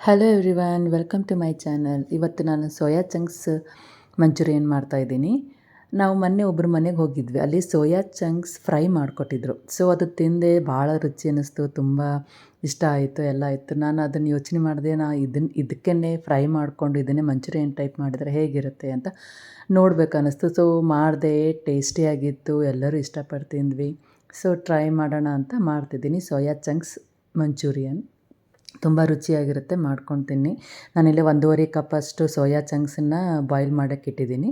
Hello everyone welcome to my channel ಇವತ್ತು ನಾನು soya chunks manchurian ಮಾಡ್ತಾಯಿದ್ದೀನಿ ನಾವು ಮೊನ್ನೆ ಒಬ್ಬರು ಮನೆಗೆ ಹೋಗಿದ್ವಿ. ಅಲ್ಲಿ ಸೋಯಾ ಚಂಕ್ಸ್ ಫ್ರೈ ಮಾಡಿಕೊಟ್ಟಿದ್ರು. ಸೊ ಅದು ತಿಂದೆ, ಭಾಳ ರುಚಿ ಅನ್ನಿಸ್ತು ತುಂಬ ಇಷ್ಟ ಆಯಿತು, ಎಲ್ಲ ಆಯಿತು. ನಾನು ಅದನ್ನು ಯೋಚನೆ ಮಾಡಿದೆ, ನಾ ಇದನ್ನು ಇದಕ್ಕೇ ಫ್ರೈ ಮಾಡಿಕೊಂಡು ಇದನ್ನೇ ಮಂಚೂರಿಯನ್ ಟೈಪ್ ಮಾಡಿದರೆ ಹೇಗಿರುತ್ತೆ ಅಂತ ನೋಡ್ಬೇಕು ಅನ್ನಿಸ್ತು ಸೊ ಮಾಡಿದೆ ಟೇಸ್ಟಿಯಾಗಿತ್ತು ಎಲ್ಲರೂ ಇಷ್ಟಪಡ್ತಿದ್ವಿ ತಿಂದ್ವಿ. ಸೊ ಟ್ರೈ ಮಾಡೋಣ ಅಂತ ಮಾಡ್ತಿದ್ದೀನಿ. Soya chunks Manchurian. ತುಂಬ ರುಚಿಯಾಗಿರುತ್ತೆ ಮಾಡ್ಕೊಂಡು ತಿನ್ನಿ ನಾನಿಲ್ಲಿ ಒಂದೂವರೆ ಕಪ್ಪಷ್ಟು ಸೋಯಾ ಚಂಕ್ಸನ್ನು ಬಾಯ್ಲ್ ಮಾಡೋಕ್ಕೆ ಇಟ್ಟಿದ್ದೀನಿ.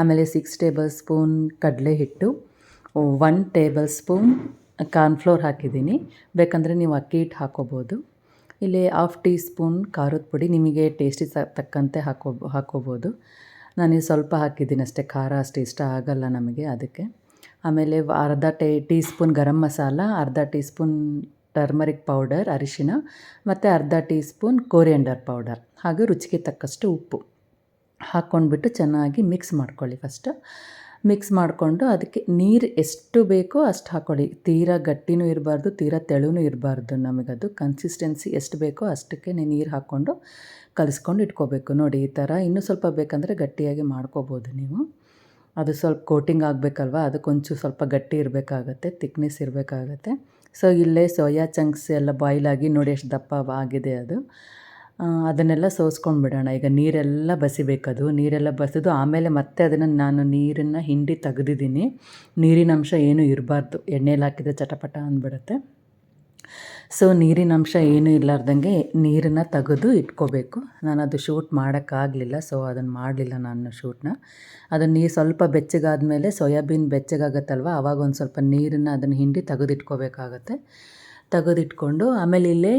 ಆಮೇಲೆ ಸಿಕ್ಸ್ ಟೇಬಲ್ ಸ್ಪೂನ್ ಕಡಲೆ ಹಿಟ್ಟು ಒನ್ ಟೇಬಲ್ ಸ್ಪೂನ್ ಕಾರ್ನ್ಫ್ಲೋರ್ ಹಾಕಿದ್ದೀನಿ. ಬೇಕಂದರೆ ನೀವು ಅಕ್ಕಿ ಹಿಟ್ಟು ಹಾಕೋಬೋದು. ಇಲ್ಲಿ ಹಾಫ್ ಟೀ ಸ್ಪೂನ್ ಖಾರದ ಪುಡಿ ನಿಮಗೆ ಟೇಸ್ಟಿಗೆ ತಕ್ಕಂತೆ ಹಾಕೋ, ಹಾಕೋಬೋದು. ನಾನು ಸ್ವಲ್ಪ ಹಾಕಿದ್ದೀನಿ ಅಷ್ಟೇ, ಖಾರ ಅಷ್ಟು ಇಷ್ಟ ಆಗಲ್ಲ ನಮಗೆ ಅದಕ್ಕೆ. ಆಮೇಲೆ ಅರ್ಧ ಟೇ ಟೀ ಸ್ಪೂನ್ ಗರಂ ಮಸಾಲ, ಅರ್ಧ ಟೀ ಸ್ಪೂನ್ ಟರ್ಮರಿಕ್ ಪೌಡರ್, ಅರಿಶಿನ ಮತ್ತು ಅರ್ಧ ಟೀ ಸ್ಪೂನ್ ಕೋರಿಯಂಡರ್ ಪೌಡರ್ ಹಾಗೂ ರುಚಿಗೆ ತಕ್ಕಷ್ಟು ಉಪ್ಪು ಹಾಕ್ಕೊಂಡ್ಬಿಟ್ಟು ಚೆನ್ನಾಗಿ ಮಿಕ್ಸ್ ಮಾಡ್ಕೊಳ್ಳಿ ಫಸ್ಟ್ ಮಿಕ್ಸ್ ಮಾಡಿಕೊಂಡು ಅದಕ್ಕೆ ನೀರು ಎಷ್ಟು ಬೇಕೋ ಅಷ್ಟು ಹಾಕ್ಕೊಳ್ಳಿ. ತೀರಾ ಗಟ್ಟಿನೂ ಇರಬಾರ್ದು, ತೀರಾ ತೆಳುನೂ ಇರಬಾರ್ದು ನಮಗದು. ಕನ್ಸಿಸ್ಟೆನ್ಸಿ ಎಷ್ಟು ಬೇಕೋ ಅಷ್ಟಕ್ಕೆ ನೀರು ಹಾಕ್ಕೊಂಡು ಕಲಿಸ್ಕೊಂಡು ಇಟ್ಕೋಬೇಕು. ನೋಡಿ, ಈ ಥರ ಇನ್ನೂ ಸ್ವಲ್ಪ ಬೇಕಂದರೆ ಗಟ್ಟಿಯಾಗಿ ಮಾಡ್ಕೋಬೋದು ನೀವು. ಅದು ಸ್ವಲ್ಪ ಕೋಟಿಂಗ್ ಆಗಬೇಕಲ್ವ? ಅದಕ್ಕೊಂಚೂರು ಸ್ವಲ್ಪ ಗಟ್ಟಿ ಇರಬೇಕಾಗತ್ತೆ ತಿಕ್ನೆಸ್ ಇರಬೇಕಾಗತ್ತೆ. ಸೊ ಇಲ್ಲೇ ಸೋಯಾ ಚಂಕ್ಸ್ ಎಲ್ಲ ಬಾಯ್ಲ್ ಆಗಿ ನೋಡಿ ಎಷ್ಟು ದಪ್ಪ ಆಗಿದೆ ಅದು. ಅದನ್ನೆಲ್ಲ ಸೋಸ್ಕೊಂಡ್ಬಿಡೋಣ. ಈಗ ನೀರೆಲ್ಲ ಬಸಿಬೇಕದು. ನೀರೆಲ್ಲ ಬಸಿದು ಆಮೇಲೆ ಮತ್ತೆ ಅದನ್ನು ನಾನು ನೀರನ್ನು ಹಿಂಡಿ ತೆಗೆದಿದ್ದೀನಿ. ನೀರಿನ ಅಂಶ ಏನೂ ಇರಬಾರ್ದು. ಎಣ್ಣೆಲಿ ಹಾಕಿದ್ರೆ ಚಟಪಟ ಅಂದ್ಬಿಡುತ್ತೆ. ಸೊ ನೀರಿನ ಅಂಶ ಏನೂ ಇರಲಾರ್ದಂಗೆ ನೀರನ್ನು ತೆಗೆದು ಇಟ್ಕೋಬೇಕು. ನಾನು ಅದು ಶೂಟ್ ಮಾಡೋಕ್ಕಾಗಲಿಲ್ಲ ಸೊ ಅದನ್ನು ಮಾಡಲಿಲ್ಲ ನಾನು ಶೂಟ್ನ ಅದನ್ನು ನೀರು ಸ್ವಲ್ಪ ಬೆಚ್ಚಗಾದ ಮೇಲೆ ಸೋಯಾಬೀನ್ ಬೆಚ್ಚಗಾಗತ್ತಲ್ವ ಆವಾಗ ಒಂದು ಸ್ವಲ್ಪ ನೀರನ್ನು ಅದನ್ನು ಹಿಂಡಿ ತೆಗೆದಿಟ್ಕೋಬೇಕಾಗತ್ತೆ. ತೆಗೆದಿಟ್ಕೊಂಡು ಆಮೇಲೆ ಇಲ್ಲೇ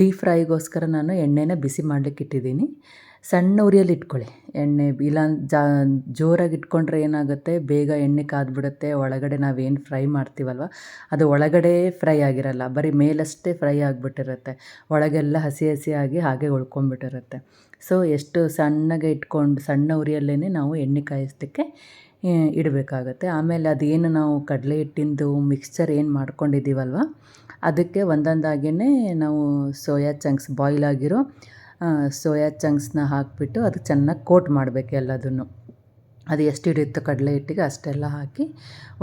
ಡೀಪ್ ಫ್ರೈಗೋಸ್ಕರ ನಾನು ಎಣ್ಣೆನ ಬಿಸಿ ಮಾಡಲಿಕ್ಕೆ ಇಟ್ಟಿದ್ದೀನಿ ಸಣ್ಣ ಉರಿಯಲ್ಲಿ ಇಟ್ಕೊಳ್ಳಿ. ಎಣ್ಣೆ ಇಲ್ಲ ಜಾ, ಜೋರಾಗಿ ಇಟ್ಕೊಂಡ್ರೆ ಏನಾಗುತ್ತೆ? ಬೇಗ ಎಣ್ಣೆ ಕಾದ್ಬಿಡುತ್ತೆ. ಒಳಗಡೆ ನಾವೇನು ಫ್ರೈ ಮಾಡ್ತೀವಲ್ವ? ಅದು ಒಳಗಡೆ ಫ್ರೈ ಆಗಿರಲ್ಲ. ಬರೀ ಮೇಲಷ್ಟೇ ಫ್ರೈ ಆಗಿಬಿಟ್ಟಿರುತ್ತೆ. ಒಳಗೆಲ್ಲ ಹಸಿ ಹಸಿಯಾಗಿ ಹಾಗೆ ಉಳ್ಕೊಂಬಿಟ್ಟಿರುತ್ತೆ ಸೊ, ಎಷ್ಟು ಸಣ್ಣಗೆ ಇಟ್ಕೊಂಡು, ಸಣ್ಣ ಉರಿಯಲ್ಲೇ ನಾವು ಎಣ್ಣೆ ಕಾಯಿಸ್ಲಿಕ್ಕೆ ಇಡಬೇಕಾಗತ್ತೆ. ಆಮೇಲೆ ಅದೇನು ನಾವು ಕಡಲೆ ಹಿಟ್ಟಿಂದು ಮಿಕ್ಸ್ಚರ್ ಏನು ಮಾಡ್ಕೊಂಡಿದ್ದೀವಲ್ವ? ಅದಕ್ಕೆ ಒಂದೊಂದಾಗಿಯೇ ನಾವು ಸೋಯಾ ಚಂಕ್ಸ್ ಬಾಯ್ಲ್ ಆಗಿರೋ ಸೋಯಾ ಚಂಕ್ಸ್ನ ಹಾಕಿಬಿಟ್ಟು ಅದು ಚೆನ್ನಾಗಿ ಕೋಟ್ ಮಾಡಬೇಕು ಎಲ್ಲದನ್ನು. ಅದು ಎಷ್ಟು ಹಿಡಿಯುತ್ತೋ ಕಡಲೆ ಹಿಟ್ಟಿಗೆ ಅಷ್ಟೆಲ್ಲ ಹಾಕಿ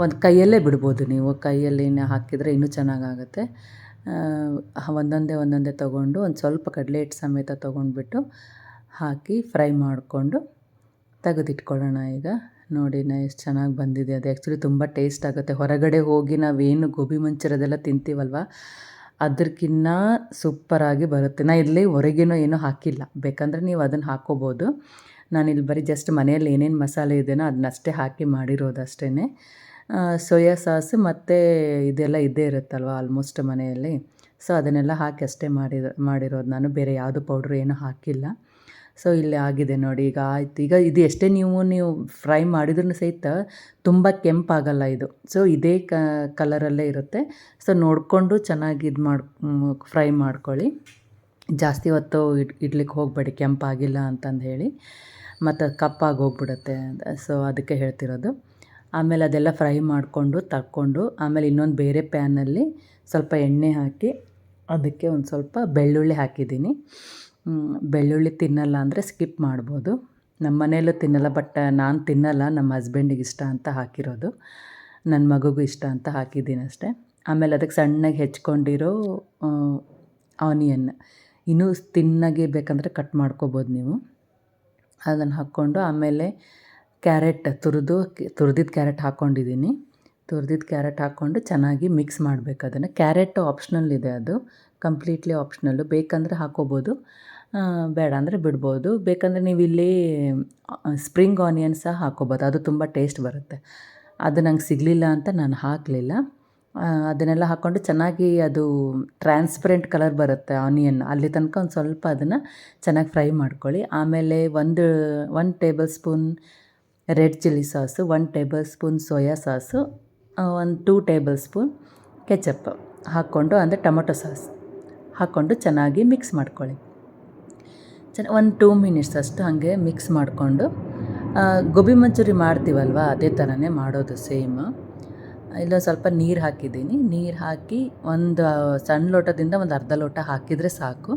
ಒಂದು ಕೈಯಲ್ಲೇ ಬಿಡ್ಬೋದು ನೀವು. ಕೈಯಲ್ಲಿ ಹಾಕಿದರೆ ಇನ್ನೂ ಚೆನ್ನಾಗಾಗುತ್ತೆ. ಒಂದೊಂದೇ ಒಂದೊಂದೇ ತೊಗೊಂಡು ಒಂದು ಸ್ವಲ್ಪ ಕಡಲೆ ಹಿಟ್ಟು ಸಮೇತ ತೊಗೊಂಡ್ಬಿಟ್ಟು ಹಾಕಿ ಫ್ರೈ ಮಾಡಿಕೊಂಡು ತೆಗೆದಿಟ್ಕೊಳ್ಳೋಣ ಈಗ. ನೋಡಿ ನಾ ಎಷ್ಟು ಚೆನ್ನಾಗಿ ಬಂದಿದೆ. ಅದು ಆ್ಯಕ್ಚುಲಿ ತುಂಬ ಟೇಸ್ಟ್ ಆಗುತ್ತೆ. ಹೊರಗಡೆ ಹೋಗಿ ನಾವೇನು ಗೋಬಿ ಮಂಚೂರಿ ತಿಂತೀವಲ್ವ? ಅದಕ್ಕಿನ್ನ ಸೂಪರಾಗಿ ಬರುತ್ತೆ. ನಾ ಇಲ್ಲಿ ಹೊರಗೇನೋ ಏನೂ ಹಾಕಿಲ್ಲ. ಬೇಕಂದರೆ ನೀವು ಅದನ್ನು ಹಾಕ್ಕೋಬೋದು ನಾನಿಲ್ಲಿ ಬರೀ ಜಸ್ಟ್ ಮನೆಯಲ್ಲಿ ಏನೇನು ಮಸಾಲೆ ಇದೆಯೋ ಅದನ್ನಷ್ಟೇ ಹಾಕಿ ಮಾಡಿರೋದು ಅಷ್ಟೇ ಸೋಯಾ ಸಾಸ್ ಮತ್ತು ಇದೆಲ್ಲ ಇದ್ದೇ ಇರುತ್ತಲ್ವ ಆಲ್ಮೋಸ್ಟ್ ಮನೆಯಲ್ಲಿ. ಸೊ ಅದನ್ನೆಲ್ಲ ಹಾಕಿ ಅಷ್ಟೇ ಮಾಡಿರೋ, ಮಾಡಿರೋದು. ನಾನು ಬೇರೆ ಯಾವುದು ಪೌಡ್ರ್ ಏನೂ ಹಾಕಿಲ್ಲ. ಸೊ, ಇಲ್ಲಿ ಆಗಿದೆ ನೋಡಿ. ಈಗ ಆಯಿತು. ಈಗ ಇದು ಎಷ್ಟೇ ನೀವು ನೀವು ಫ್ರೈ ಮಾಡಿದ್ರೂ ಸಹಿತ ತುಂಬ ಕೆಂಪಾಗಲ್ಲ ಇದು. ಸೊ, ಇದೇ ಕಲರಲ್ಲೇ ಇರುತ್ತೆ. ಸೊ, ನೋಡಿಕೊಂಡು ಚೆನ್ನಾಗಿ ಇದು ಮಾಡಿ ಫ್ರೈ ಮಾಡ್ಕೊಳ್ಳಿ. ಜಾಸ್ತಿ ಹೊತ್ತು ಇಡ್, ಇಡ್ಲಿಕ್ಕೆ ಹೋಗಬೇಡಿ, ಕೆಂಪಾಗಿಲ್ಲ ಅಂತಂದು ಹೇಳಿ ಮತ್ತು ಕಪ್ಪಾಗಿ ಹೋಗ್ಬಿಡುತ್ತೆ. ಸೊ, ಅದಕ್ಕೆ ಹೇಳ್ತಿರೋದು. ಆಮೇಲೆ ಅದೆಲ್ಲ ಫ್ರೈ ಮಾಡಿಕೊಂಡು ತಕ್ಕೊಂಡು, ಆಮೇಲೆ ಇನ್ನೊಂದು ಬೇರೆ ಪ್ಯಾನಲ್ಲಿ ಸ್ವಲ್ಪ ಎಣ್ಣೆ ಹಾಕಿ, ಅದಕ್ಕೆ ಒಂದು ಸ್ವಲ್ಪ ಬೆಳ್ಳುಳ್ಳಿ ಹಾಕಿದ್ದೀನಿ. ಬೆಳ್ಳುಳ್ಳಿ ತಿನ್ನಲ್ಲ ಅಂದರೆ ಸ್ಕಿಪ್ ಮಾಡ್ಬೋದು. ನಮ್ಮ ಮನೆಯಲ್ಲೂ ತಿನ್ನಲ್ಲ ಬಟ್ ನಾನು ತಿನ್ನಲ್ಲ. ನಮ್ಮ ಹಸ್ಬೆಂಡಿಗೆ ಇಷ್ಟ ಅಂತ ಹಾಕಿರೋದು. ನನ್ನ ಮಗುಗೂ ಇಷ್ಟ ಅಂತ ಹಾಕಿದ್ದೀನಿ ಅಷ್ಟೇ. ಆಮೇಲೆ ಅದಕ್ಕೆ ಸಣ್ಣಗೆ ಹೆಚ್ಕೊಂಡಿರೋ ಆನಿಯನ್ ಇನ್ನೂ ತಿನ್ನಾಗೆ ಬೇಕಂದರೆ ಕಟ್ ಮಾಡ್ಕೊಬೋದು ನೀವು. ಅದನ್ನು ಹಾಕ್ಕೊಂಡು ಆಮೇಲೆ ಕ್ಯಾರೆಟ್ ತುರಿದು ತುರಿದಿದ್ದು ಕ್ಯಾರೆಟ್ ಹಾಕ್ಕೊಂಡಿದ್ದೀನಿ ತುರಿದಿದ್ದು ಕ್ಯಾರೆಟ್ ಹಾಕ್ಕೊಂಡು ಚೆನ್ನಾಗಿ ಮಿಕ್ಸ್ ಮಾಡಬೇಕು ಅದನ್ನು. ಕ್ಯಾರೆಟ್ ಆಪ್ಷನಲ್ ಇದೆ ಅದು. ಕಂಪ್ಲೀಟ್ಲಿ ಆಪ್ಷನಲ್ಲು ಬೇಕಂದರೆ ಹಾಕೋಬೋದು. ಬೇಡ ಅಂದರೆ ಬಿಡ್ಬೋದು. ಬೇಕಂದರೆ ನೀವು ಇಲ್ಲಿ ಸ್ಪ್ರಿಂಗ್ ಆನಿಯನ್ ಸಹ ಹಾಕೋಬೋದು. ಅದು ತುಂಬ ಟೇಸ್ಟ್ ಬರುತ್ತೆ. ಅದು ನಂಗೆ ಸಿಗಲಿಲ್ಲ ಅಂತ ನಾನು ಹಾಕಲಿಲ್ಲ. ಅದನ್ನೆಲ್ಲ ಹಾಕ್ಕೊಂಡು ಚೆನ್ನಾಗಿ ಅದು ಟ್ರಾನ್ಸ್ಪರೆಂಟ್ ಕಲರ್ ಬರುತ್ತೆ ಆನಿಯನ್ ಅಲ್ಲಿ ತನಕ ಒಂದು ಸ್ವಲ್ಪ ಅದನ್ನು ಚೆನ್ನಾಗಿ ಫ್ರೈ ಮಾಡ್ಕೊಳ್ಳಿ. ಆಮೇಲೆ ಒಂದು one tablespoon red chilli sauce one tablespoon soya sauce ಒಂದು ಟೂ ಟೇಬಲ್ ಸ್ಪೂನ್ ಕೆಚಪ್ ಹಾಕ್ಕೊಂಡು, ಅಂದರೆ ಟೊಮೊಟೊ ಸಾಸ್ ಹಾಕ್ಕೊಂಡು ಚೆನ್ನಾಗಿ ಮಿಕ್ಸ್ ಮಾಡ್ಕೊಳ್ಳಿ. ಚೆನ್ನ ಒಂದು ಟೂ ಮಿನಿಟ್ಸ್ ಅಷ್ಟು ಹಾಗೆ ಮಿಕ್ಸ್ ಮಾಡಿಕೊಂಡು ಗೋಬಿ ಮಂಚೂರಿ ಮಾಡ್ತೀವಲ್ವ, ಅದೇ ಥರನೇ ಮಾಡೋದು ಸೇಮ್. ಇಲ್ಲೊಂದು ಸ್ವಲ್ಪ ನೀರು ಹಾಕಿದ್ದೀನಿ. ನೀರು ಹಾಕಿ ಒಂದು ಸಣ್ಣ ಲೋಟದಿಂದ ಒಂದು ಅರ್ಧ ಲೋಟ ಹಾಕಿದರೆ ಸಾಕು.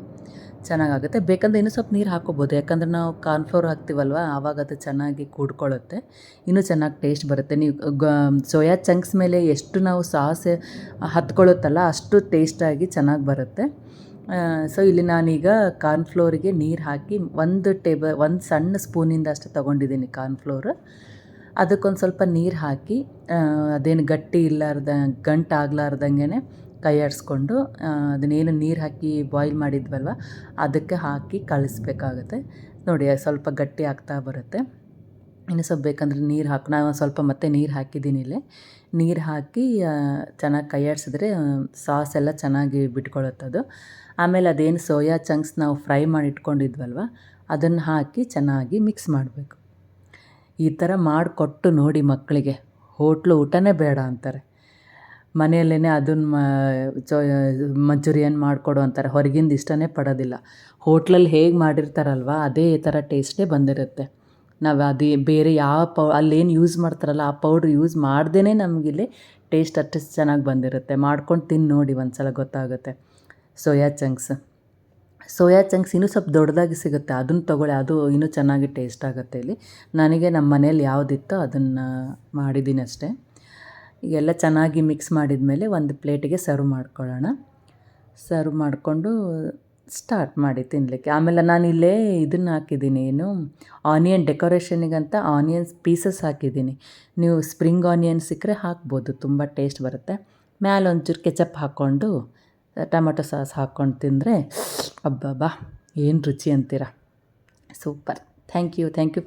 ಚೆನ್ನಾಗಾಗುತ್ತೆ. ಬೇಕಂದ್ರೆ ಇನ್ನೂ ಸ್ವಲ್ಪ ನೀರು ಹಾಕ್ಕೋಬೋದು ಯಾಕಂದ್ರೆ ನಾವು ಕಾರ್ನ್ಫ್ಲೋರ್ ಹಾಕ್ತೀವಲ್ವ? ಆವಾಗ ಅದು ಚೆನ್ನಾಗಿ ಕೂಡ್ಕೊಳ್ಳುತ್ತೆ. ಇನ್ನೂ ಚೆನ್ನಾಗಿ ಟೇಸ್ಟ್ ಬರುತ್ತೆ. ನೀವು ಗ, ಸೋಯಾ ಚಂಕ್ಸ್ ಮೇಲೆ ಎಷ್ಟು ನಾವು ಸಾಸ್ ಹತ್ಕೊಳ್ಳುತ್ತಲ್ಲ ಅಷ್ಟು ಟೇಸ್ಟಾಗಿ ಚೆನ್ನಾಗಿ ಬರುತ್ತೆ. ಸೊ ಇಲ್ಲಿ ನಾನೀಗ ಕಾರ್ನ್ಫ್ಲೋರಿಗೆ ನೀರು ಹಾಕಿ ಒಂದು ಟೇಬಲ್ ಒಂದು ಸಣ್ಣ ಸ್ಪೂನಿಂದ ಅಷ್ಟು ತೊಗೊಂಡಿದ್ದೀನಿ ಕಾರ್ನ್ಫ್ಲೋರ್ ಅದಕ್ಕೊಂದು ಸ್ವಲ್ಪ ನೀರು ಹಾಕಿ ಅದೇನು ಗಟ್ಟಿ ಇಲ್ಲಾರ್ದ, ಗಂಟು ಆಗ್ಲಾರ್ದಂಗೆ ಕೈಯಾಡಿಸ್ಕೊಂಡು ಅದನ್ನೇನು ನೀರು ಹಾಕಿ ಬಾಯ್ಲ್ ಮಾಡಿದ್ವಲ್ವ, ಅದಕ್ಕೆ ಹಾಕಿ ಕಳಿಸ್ಬೇಕಾಗುತ್ತೆ. ನೋಡಿ ಸ್ವಲ್ಪ ಗಟ್ಟಿ ಆಗ್ತಾ ಬರುತ್ತೆ. ಇನ್ನು ಸ್ವಲ್ಪ ಬೇಕಂದ್ರೆ ನೀರು ಹಾಕಿ, ನಾನು ಸ್ವಲ್ಪ ಮತ್ತೆ ನೀರು ಹಾಕಿದ್ದೀನಿ ಇಲ್ಲೇ. ನೀರು ಹಾಕಿ ಚೆನ್ನಾಗಿ ಕೈಯಾಡಿಸಿದ್ರೆ ಸಾಸ್ ಎಲ್ಲ ಚೆನ್ನಾಗಿ ಬಿಟ್ಕೊಳ್ಳುತ್ತದು ಆಮೇಲೆ ಅದೇನು ಸೋಯಾ ಚಂಕ್ಸ್ ನಾವು ಫ್ರೈ ಮಾಡಿ ಇಟ್ಕೊಂಡಿದ್ವಲ್ವ ಅದನ್ನು ಹಾಕಿ ಚೆನ್ನಾಗಿ ಮಿಕ್ಸ್ ಮಾಡಬೇಕು. ಈ ಥರ ಮಾಡಿಕೊಟ್ಟು ನೋಡಿ ಮಕ್ಕಳಿಗೆ. ಹೋಟ್ಲು ಊಟನೇ ಬೇಡ ಅಂತಾರೆ. ಮನೆಯಲ್ಲೇ ಅದನ್ನ ಮಾ, ಚೊ, ಮಂಚೂರಿಯನ್ ಮಾಡಿಕೊಡು ಅಂತಾರೆ. ಹೊರಗಿಂದ ಇಷ್ಟನೇ ಪಡೋದಿಲ್ಲ. ಹೋಟ್ಲಲ್ಲಿ ಹೇಗೆ ಮಾಡಿರ್ತಾರಲ್ವ, ಅದೇ ಥರ ಟೇಸ್ಟೇ ಬಂದಿರುತ್ತೆ. ನಾವು ಅದೇ ಬೇರೆ ಯಾವ ಪೌ, ಅಲ್ಲೇನು ಯೂಸ್ ಮಾಡ್ತಾರಲ್ಲ, ಆ ಪೌಡ್ರ್ ಯೂಸ್ ಮಾಡ್ದೇ ನಮಗಿಲ್ಲಿ ಟೇಸ್ಟ್ ಅಷ್ಟು ಚೆನ್ನಾಗಿ ಬಂದಿರುತ್ತೆ. ಮಾಡ್ಕೊಂಡು ತಿಂದು ನೋಡಿ ಒಂದು ಸಲ ಗೊತ್ತಾಗುತ್ತೆ. Soya chunks. ಸೋಯಾ ಚಂಕ್ಸ್ ಇನ್ನೂ ಸ್ವಲ್ಪ ದೊಡ್ಡದಾಗಿ ಸಿಗುತ್ತೆ. ಅದನ್ನು ತೊಗೊಳ್ಳಿ. ಅದು ಇನ್ನೂ ಚೆನ್ನಾಗಿ ಟೇಸ್ಟ್ ಆಗುತ್ತೆ ಇಲ್ಲಿ. ನನಗೆ ನಮ್ಮ ಮನೇಲಿ ಯಾವುದಿತ್ತೋ ಅದನ್ನು ಮಾಡಿದ್ದೀನಿ ಅಷ್ಟೇ. ಎಲ್ಲ ಚೆನ್ನಾಗಿ ಮಿಕ್ಸ್ ಮಾಡಿದ ಮೇಲೆ ಒಂದು ಪ್ಲೇಟಿಗೆ ಸರ್ವ್ ಮಾಡ್ಕೊಳ್ಳೋಣ. ಸರ್ವ್ ಮಾಡಿಕೊಂಡು ಸ್ಟಾರ್ಟ್ ಮಾಡಿ ತಿನ್ನಲಿಕ್ಕೆ ಆಮೇಲೆ ನಾನು ಇಲ್ಲೇ ಇದನ್ನು ಹಾಕಿದ್ದೀನಿ. ಏನು? ಆನಿಯನ್ ಡೆಕೋರೇಷನಿಗಂತ ಆನಿಯನ್ಸ್ ಪೀಸಸ್ ಹಾಕಿದ್ದೀನಿ. ನೀವು ಸ್ಪ್ರಿಂಗ್ ಆನಿಯನ್ ಸಿಕ್ಕರೆ ಹಾಕ್ಬೋದು. ತುಂಬ ಟೇಸ್ಟ್ ಬರುತ್ತೆ. ಮ್ಯಾಲೆ ಒಂಚೂರು ಕೆಚಪ್ ಹಾಕ್ಕೊಂಡು ಟೊಮೊಟೊ ಸಾಸ್ ಹಾಕ್ಕೊಂಡು ತಿಂದರೆ ಅಬ್ಬಬ್ಬಾ ಏನು ರುಚಿ ಅಂತೀರ? Super thank you thank you